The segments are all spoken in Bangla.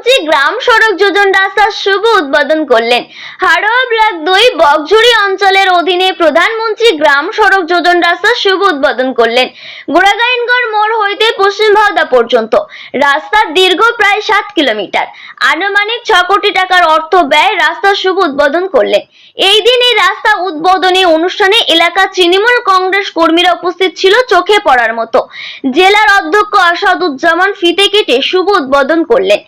প্রধানমন্ত্রী গ্রাম সড়ক যোজন রাস্তার শুভ উদ্বোধন করলেন। হাড়োয়া ব্লক দুই বকঝুড়ি অঞ্চলের অধীনে প্রধানমন্ত্রী গ্রাম সড়ক যোজন রাস্তার শুভ উদ্বোধন করলেন। গোড়াগাইনগড় মোড় হইতে পশ্চিম ভাওদা পর্যন্ত। রাস্তার দীর্ঘ প্রায় সাত কিলোমিটার। আনুমানিক ছ কোটি টাকার অর্থ ব্যয় রাস্তার শুভ উদ্বোধন করলেন। এই দিন এই রাস্তা উদ্বোধনী অনুষ্ঠানে এলাকা তৃণমূল কংগ্রেস কর্মীরা উপস্থিত ছিল চোখে পড়ার মতো। জেলার অধ্যক্ষ আসাদুজ্জামান ফিতে কেটে শুভ উদ্বোধন করলেন।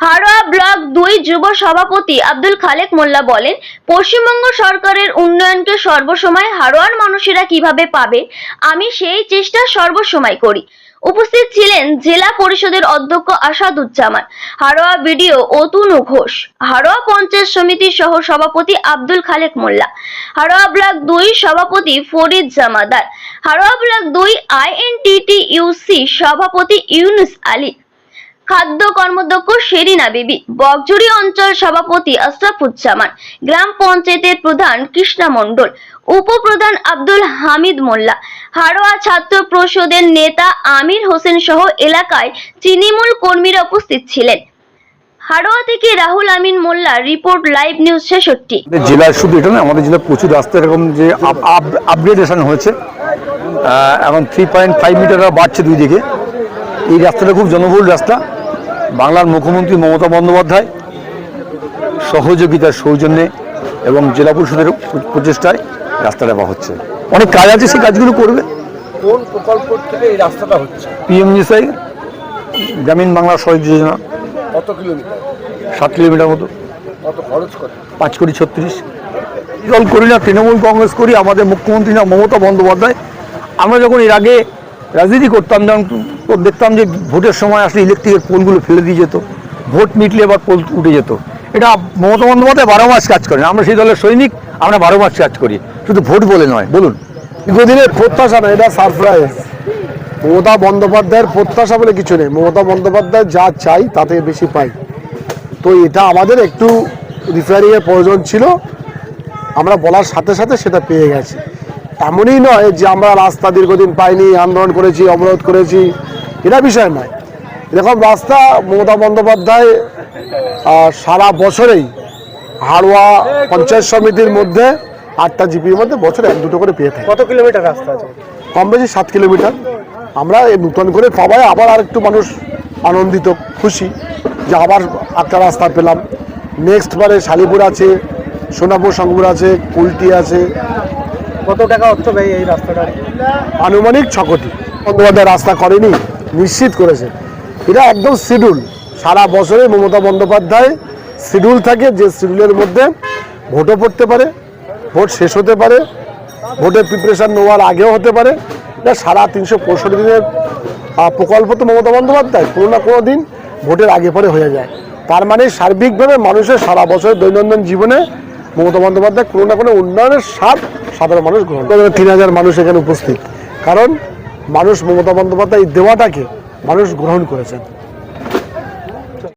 হাড়োয়া ব্লক দুই যুব সভাপতি আব্দুল খালেক মোল্লা বলেন, পশ্চিমবঙ্গ সরকারের উন্নয়নকে সর্বসময় হাড়োয়ার মানুষেরা কীভাবে পাবে, আমি সেই চেষ্টা সর্বসময় করি। উপস্থিত ছিলেন জেলা পরিষদের অধ্যক্ষ আসাদুজ্জামান হাড়োয়া বিডিও অতুনু ঘোষ হাড়োয়া পঞ্চায়েত সমিতির সহ সভাপতি আব্দুল খালেক মোল্লা হাড়োয়া ব্লক দুই সভাপতি ফরিদ জামাদার হাড়োয়া ব্লক দুই আইএনটিটি ইউসি সভাপতি ইউনুস আলী খাদ্য কর্মদক্ষ শেরিনা বিবি বকজুড়ি অঞ্চল সভাপতি আশরাফুজ্জামান, গ্রাম পঞ্চায়েতের প্রধান কৃষ্ণা মণ্ডল, উপপ্রধান আব্দুল হামিদ মোল্লা হাড়োয়া ছাত্র পরিষদের নেতা আমির হোসেন সহ এলাকায় তৃণমূল কর্মীরা উপস্থিত ছিলেন। হাড়োয়া থেকে Rahul Amin Molla report live news ছেষট্টি। জেলায় শুধু এটা নয়, আমাদের জেলায় প্রচুর রাস্তা এরকম যে আপগ্রেডেশন হয়েছে। এখন থ্রি পয়েন্ট ফাইভ মিটার বাড়ছে দুই দিকে। এই রাস্তাটা খুব জনবহুল রাস্তা। বাংলার মুখ্যমন্ত্রী মমতা বন্দ্যোপাধ্যায় সহযোগিতার সৌজন্যে এবং জেলা পরিষদের প্রচেষ্টায় রাস্তাটা বা হচ্ছে। অনেক কাজ আছে সেই কাজগুলো করবে। কোন প্রকল্প থেকে এই রাস্তাটা হচ্ছে? গ্রামীণ বাংলা সড়ক যোজনা। কত কিলোমিটার? সাত কিলোমিটার মতো। কত খরচ করে? পাঁচ কোটি ছত্রিশ। দল করি না তৃণমূল কংগ্রেস করি আমাদের মুখ্যমন্ত্রী না মমতা বন্দ্যোপাধ্যায়। আমরা যখন এর আগে রাজনীতি করতাম, যখন তো দেখতাম যে ভোটের সময় আসলে ইলেকট্রিকের পোলগুলো ফেলে দিয়ে যেত, ভোট মিটলে এবার পোল উঠে যেত। এটা মমতা বন্দ্যোপাধ্যায় বারো মাস কাজ করেন, আমরা সেই দলের সৈনিক, আমরা বারো মাস কাজ করি। শুধু ভোট বলে নয়, বলুন। দীর্ঘদিনের প্রত্যাশা না, এটা সারপ্রাইজ মমতা বন্দ্যোপাধ্যায়ের প্রত্যাশা বলে কিছু নেই। মমতা বন্দ্যোপাধ্যায় যা চাই তাতে বেশি পাই। তো এটা আমাদের একটু রিপেয়ারিং এর প্রয়োজন ছিল। আমরা বলার সাথে সাথে সেটা পেয়ে গেছি। এমনই নয় যে আমরা রাস্তা দীর্ঘদিন পাইনি আন্দোলন করেছি অবরোধ করেছি। এটা বিষয় নয়। এরকম রাস্তা মমতা বন্দ্যোপাধ্যায় সারা বছরেই হাড়োয়া পঞ্চায়েত সমিতির মধ্যে আটটা জিপির মধ্যে বছরে এক দুটো করে পেয়ে থাকে। কত কিলোমিটার রাস্তা আছে? কম বেশি সাত কিলোমিটার। আমরা এই নতুন করে পাওয়ায় আবার আর একটু মানুষ আনন্দিত খুশি যে আবার একটা রাস্তা পেলাম। নেক্সট বারে শালিপুর আছে সোনাপুর সংপুর আছে কুলটি আছে কত টাকা অর্থ এই রাস্তাটা? আনুমানিক ছ কোটি। বন্দ্যোপাধ্যায় রাস্তা করেনি, নিশ্চিত করেছে। এটা একদম শিডিউল। সারা বছরে মমতা বন্দ্যোপাধ্যায় শিডিউল থাকে যে শিডিউলের মধ্যে ভোটও পড়তে পারে, ভোট শেষ হতে পারে, ভোটের প্রিপারেশান নেওয়ার আগেও হতে পারে। এটা সারা তিনশো পঁয়ষট্টি দিনের প্রকল্প তো মমতা বন্দ্যোপাধ্যায়, কোনো না কোনো দিন ভোটের আগে পরে হয়ে যায়। তার মানে সার্বিকভাবে মানুষের সারা বছরের দৈনন্দিন জীবনে মমতা বন্দ্যোপাধ্যায় কোনো না কোনো উন্নয়নের স্বাদ সাধারণ মানুষ গ্রহণ করে। তিন হাজার মানুষ এখানে উপস্থিত। কারণ মানুষ মমতা বন্দ্যোপাধ্যায় দেওয়াটাকে মানুষ গ্রহণ করেছেন।